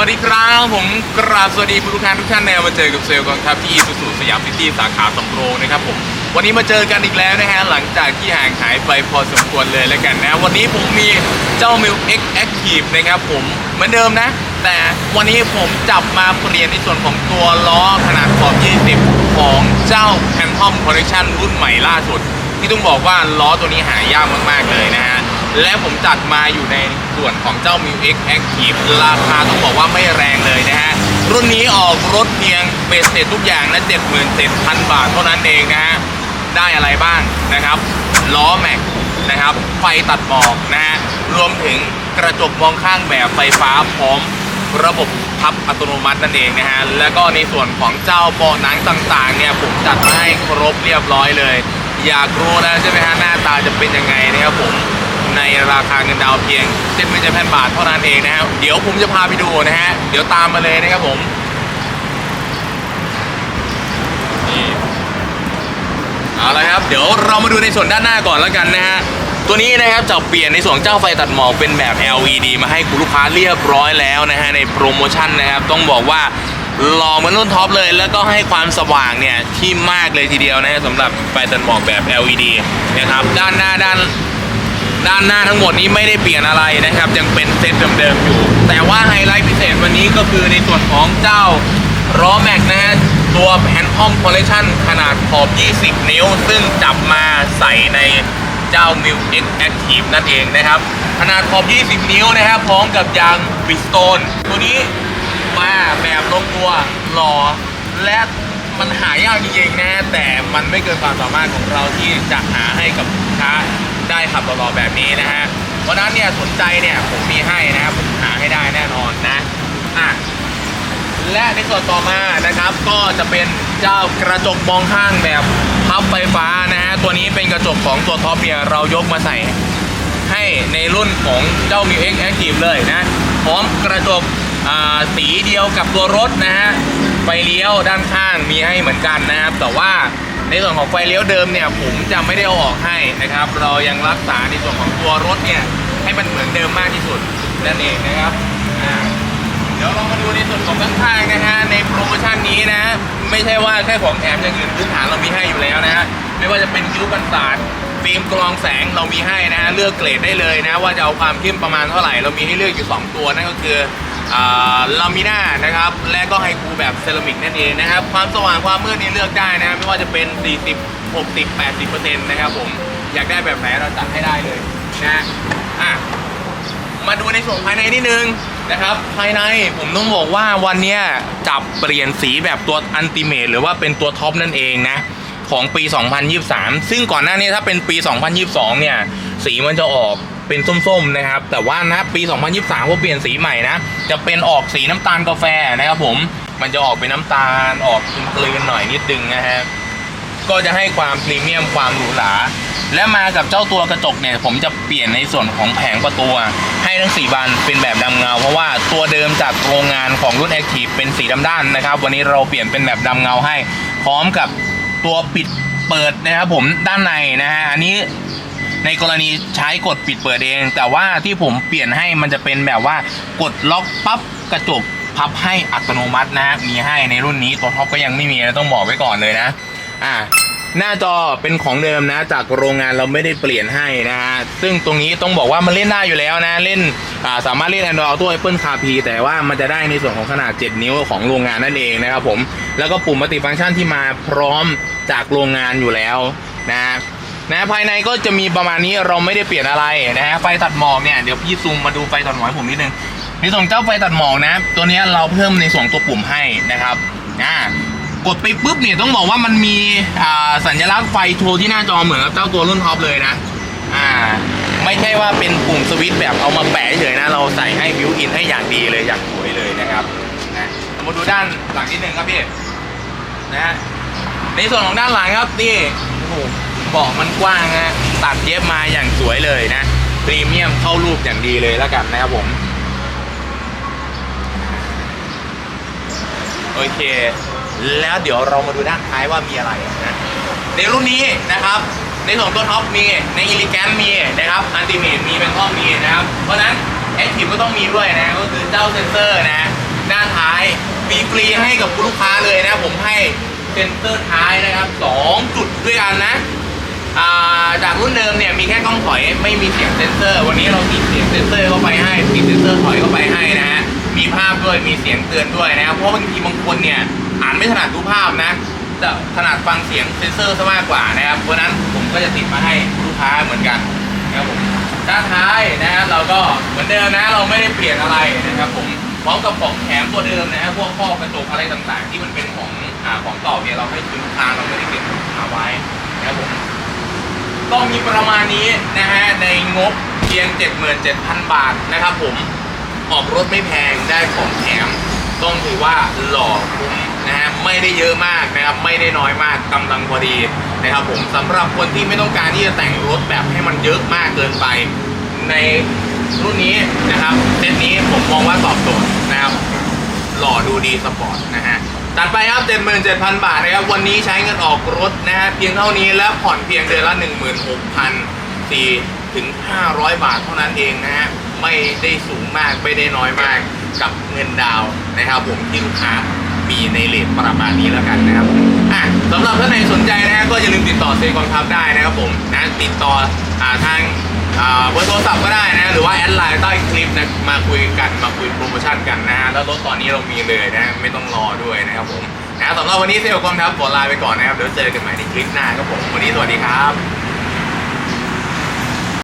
สวัสดีครับผมกราบสวัสดีผู้ลูกค้าทุกท่านในมาเจอกับเซลล์กองทัพที่สุสุสยามซิตี้สาขาสำโรงนะครับผมวันนี้มาเจอกันอีกแล้วนะฮะหลังจากที่ห่างหายไปพอสมควรเลยแล้วกันนะ วันนี้ผมมีเจ้า m i l X Active นะครับผมเหมือนเดิมนะ แต่วันนี้ผมจับมาเปลี่ยนในส่วนของตัวล้อขนาดขอบ 20 ของเจ้า Phantom Collection รุ่นใหม่ล่าสุด ที่ต้องบอกว่าล้อตัวนี้หายากมากๆเลยนะฮะ และผมจัดมาอยู่ในส่วนของเจ้า m i x Active ราคาต้องบอกว่าไม่แรงเลยนะฮะ รุ่นนี้ออกรถเพียงเบสเสร็จทุกอย่างนะ77,000 บาทเท่านั้นเองนะฮะ ได้อะไรบ้างนะครับ ล้อแม็กนะครับ ไฟตัดหมอกนะฮะ รวมถึงกระจกมองข้างแบบไฟฟ้าพร้อมระบบพับอัตโนมัตินั่นเองนะฮะ แล้วก็ในส่วนของเจ้าเบาะหนังต่างๆเนี่ยผมจัดมาให้ครบเรียบร้อยเลย อยากรู้แล้วใช่ไหมฮะหน้าตาจะเป็นยังไงนะครับผม ในราคาเงินดาวเพียง7จ็ดพันบาทเท่านั้นเองนะครับเดี๋ยวผมจะพาไปดูนะฮะเดี๋ยวตามมาเลยนะครับผมนี่เอาละครับ เดี๋ยวเรามาดูในส่วนด้านหน้าก่อนแล้วกันนะฮะตัวนี้นะครับจะเปลี่ยนในส่วนเจ้าไฟตัดหมอกเป็นแบบ LED มาให้คุณลูกค้าเรียบร้อยแล้วนะฮะในโปรโมชั่นนะครับต้องบอกว่าหล่อเหมือนรุ่นท็อปเลยแล้วก็ให้ความสว่างเนี่ยที่มากเลยทีเดียวนะสำหรับไฟตัดหมอกแบบ LED นะครับด้านหน้าด้าน ด้านหน้าทั้งหมดนี้ไม่ได้เปลี่ยนอะไรนะครับ ยังเป็นเซตเดิมๆอยู่ แต่ว่าไฮไลท์พิเศษวันนี้ก็คือในส่วนของเจ้าล้อแม็กนะฮะตัวแพนทอมคอลเลคชันขนาดขอบ 20 นิ้ว ซึ่งจับมาใส่ในเจ้า m i l X Active นั่นเองนะครับ ขนาดขอบ 20 นิ้วนะครับพร้อมกับยางบิสโตนตัวนี้มาแบบลงตัวหล่อและมันหายากจริงๆนะแต่มันไม่เกินความสามารถของเราที่จะหาให้กับลูกค้า ได้ขับหล่อๆแบบนี้นะฮะเพราะนั้นเนี่ยสนใจเนี่ยผมมีให้นะครับผมหาให้ได้แน่นอนนะอะและในส่วนต่อมานะครับ ก็จะเป็นเจ้ากระจกมองข้างแบบพับไฟฟ้านะฮะตัวนี้เป็นกระจกของตัวท็อปเนี่ยเรายกมาใส่ให้ในรุ่นของเจ้า m i x Active เลยนะ พร้อมกระจกสีเดียวกับตัวรถนะฮะไฟเลี้ยวด้านข้างมีให้เหมือนกันนะครับ แต่ว่า ในส่วนของไฟเลี้ยวเดิมเนี่ยผมจะไม่ได้เอาออกให้นะครับ เรายังรักษาในส่วนของตัวรถเนี่ยให้มันเหมือนเดิมมากที่สุดนั่นเองนะครับเดี๋ยวเรามาดูในส่วนของข้างๆนะฮะในโปรโมชั่นนี้นะ ไม่ใช่ว่าแค่ของแถมอย่างอื่นพื้นฐานเรามีให้อยู่แล้วนะฮะไม่ว่าจะเป็นคิ้วกันศาสตร์ฟิล์มกรองแสงเรามีให้นะฮะเลือกเกรดได้เลยนะ ว่าจะเอาความเข้มประมาณเท่าไหร่เรามีให้เลือกอยู่ 2 ตัวนั่นก็คือ ลามิน่านะครับและก็ไฮคูแบบเซรามิกนั่นเองนะครับ ความสว่างความมืดนี่เลือกได้นะไม่ว่าจะเป็น 40 60 80%นะครับผมอยากได้แบบไหนเราจัดให้ได้เลยนะอะมาดูในส่วนภายในนิดนึงนะครับ ภายในผมต้องบอกว่าวันเนี้ยจับเปลี่ยนสีแบบตัวอันติเม e หรือว่าเป็นตัวท็อปนั่นเองนะของปี 2023 ซึ่งก่อนหน้านี้ถ้าเป็นปี 2022 เนี่ย สีมันจะออก เป็นส้มๆนะครับ แต่ว่านะปี 2023พอเปลี่ยนสีใหม่นะ จะเป็นออกสีน้ำตาลกาแฟนะครับผมมันจะออกเป็นน้ำตาลออกกลืนๆหน่อยนิดนึงนะฮะก็จะให้ความพรีเมียมความหรูหราและมากับเจ้าตัวกระจกเนี่ย ผมจะเปลี่ยนในส่วนของแผงประตูให้ทั้ง 4 บานเป็นแบบดำเงา เพราะว่าตัวเดิมจากโรงงานของรุ่น Active เป็นสีดำด้านนะครับ วันนี้เราเปลี่ยนเป็นแบบดำเงาให้ พร้อมกับตัวปิดเปิดนะครับผมด้านในนะฮะอันนี้ ในกรณีใช้กดปิดเปิดเอง แต่ว่าที่ผมเปลี่ยนให้มันจะเป็นแบบว่ากดล็อกปั๊บกระจกพับให้อัตโนมัตินะมีให้ในรุ่นนี้ตัวท็อปก็ยังไม่มีนะต้องบอกไว้ก่อนเลยนะ อ่าหน้าจอเป็นของเดิมนะ จากโรงงานเราไม่ได้เปลี่ยนให้นะฮะซึ่งตรงนี้ต้องบอกว่ามันเล่นได้อยู่แล้วนะ เล่นาสามารถเล่น Android Auto Apple CarPlay แต่ว่ามันจะได้ในส่วนของขนาด 7 นิ้วของโรงงานนั่นเองนะครับผม แล้วก็ปุ่มมัลติฟังก์ชันที่มาพร้อมจากโรงงานอยู่แล้วนะ นะภายในก็จะมีประมาณนี้เราไม่ได้เปลี่ยนอะไรนะฮะไฟตัดหมอกเนี่ยเดี๋ยวพี่ซูมมาดูไฟตัดหมอกผมนิดนึงในส่วนเจ้าไฟตัดหมอกนะ ตัวนี้เราเพิ่มในส่วนตัวปุ่มให้นะครับอ่ากดไปปุ๊บเนี่ยต้องบอกว่ามันมีอ่าสัญลักษณ์ไฟโชว์ที่หน้าจอเหมือนกับเจ้าตัวรุ่นท็อปเลยนะอ่าไม่ใช่ว่าเป็นปุ่มสวิตช์แบบเอามาแปะเฉยนะเราใส่ให้บิวอินให้อย่างดีเลยอย่างสวยเลยนะครับนะมาดูด้านหลังนิดนึงครับพี่นะฮะในส่วนของด้านหลังครับนี่โอ้โห เบาะมันกว้างฮะตัดเย็บมาอย่างสวยเลยนะพรีเมียมเข้ารูปอย่างดีเลยแล้วกันนะครับผมโอเค แล้วเดี๋ยวเรามาดูด้านท้ายว่ามีอะไรนะในรุ่นนี้นะครับในส่วนตัวท็อปมีในอิลิแกนมีนะครับอันติเมทมีเป็นข้อมีนะครับ เพราะนั้นแอคทีฟก็ต้องมีด้วยนะก็คือเจ้าเซนเซอร์นะด้านท้ายฟรีๆให้กับคุณลูกค้าเลยนะ ผมให้เซนเซอร์ท้ายนะครับสองจุดด้วยกันนะ จากรุ่นเดิมเนี่ยมีแค่กล้องถอยไม่มีเสียงเซนเซอร์ วันนี้เราติดเสียงเซนเซอร์เข้าไปให้ติดเซนเซอร์ถอยเข้าไปให้นะฮะมีภาพด้วยมีเสียงเตือนด้วยนะครับเพราะบางทีบางคนเนี่ยอ่านไม่ถนัดดูภาพนะแต่ถนัดฟังเสียงเซนเซอร์ซะมากกว่านะครับเพราะนั้นผมก็จะติดมาให้ลูกค้าเหมือนกันนะครับผมด้านท้ายนะฮะเราก็เหมือนเดิมนะเราไม่ได้เปลี่ยนอะไรนะครับผมพร้อมกับของแถมตัวเดิมนะฮะพวกข้อกระจกอะไรต่างๆ ที่มันเป็นของอของต่อเนี่ยเราให้คืนลูกค้าเราไม่ได้เก็บมาไว้นะครับผม ก็มีประมาณนี้นะฮะในงบเพียง 77,000 บาทนะครับผมออกรถไม่แพงได้ของแถม ต้องถือว่าหล่อคุ้มนะฮะไม่ได้เยอะมากนะครับไม่ได้น้อยมากกำลังพอดีนะครับผมสำหรับคนที่ไม่ต้องการที่จะแต่งรถแบบให้มันเยอะมากเกินไป ในรุ่นนี้นะครับเซตนี้ผมมองว่าตอบโจทย์นะครับหล่อดูดีสปอร์ตนะฮะ ตัดไปครับ77,000บาทนะครับ วันนี้ใช้เงินออกรถนะฮะเพียงเท่านี้และผ่อนเพียงเดือนละ16,000ถึง500บาทเท่านั้นเองนะฮะไม่ได้สูงมากไม่ได้น้อยมากกับเงินดาวนะครับผมที่ลูกค้ามีในเลทประมาณนี้แล้วกันนะครับอะสำหรับท่านไหนสนใจนะฮะก็อย่าลืมติดต่อเซกองทัพได้นะครับผมนะติดต่ออทางเบอร์โทรศัพท์ก็ได้นะหรือว่าแอดไลน์ใต้คลิะมาคุยกันมาคุยโปรโมชั่นกันนะฮะแล้วรถตอนนี้เรามีเลยนะ ไม่ต้องรอด้วยนะครับผมนะสำหรับวันนี้เซลล์กองทับขอลาไปก่อนนะครับเดี๋ยวเจอกันใหม่ในคลิปหน้าครับผมวันนี้สวัสดีครับ